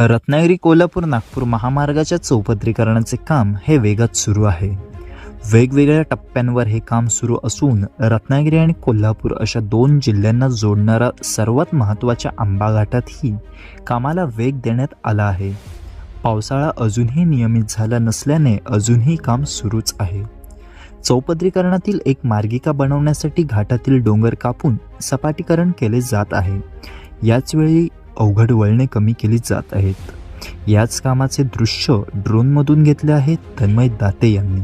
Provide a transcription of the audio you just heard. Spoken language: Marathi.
रत्नागिरी कोल्हापूर नागपूर महामार्गाच्या चौपदरीकरणाचे काम हे वेगात सुरू आहे. वेगवेगळ्या टप्प्यांवर हे काम सुरू असून रत्नागिरी आणि कोल्हापूर अशा दोन जिल्ह्यांना जोडणारा सर्वात महत्त्वाच्या आंबा घाटातही कामाला वेग देण्यात आला आहे. पावसाळा अजूनही नियमित झाला नसल्याने अजूनही काम सुरूच आहे. चौपदरीकरणातील एक मार्गिका बनवण्यासाठी घाटातील डोंगर कापून सपाटीकरण केले जात आहे. याचवेळी अवघड वळणे कमी केली जात आहेत. याच कामाचे दृश्य ड्रोनमधून घेतले आहे तन्मय दाते यांनी.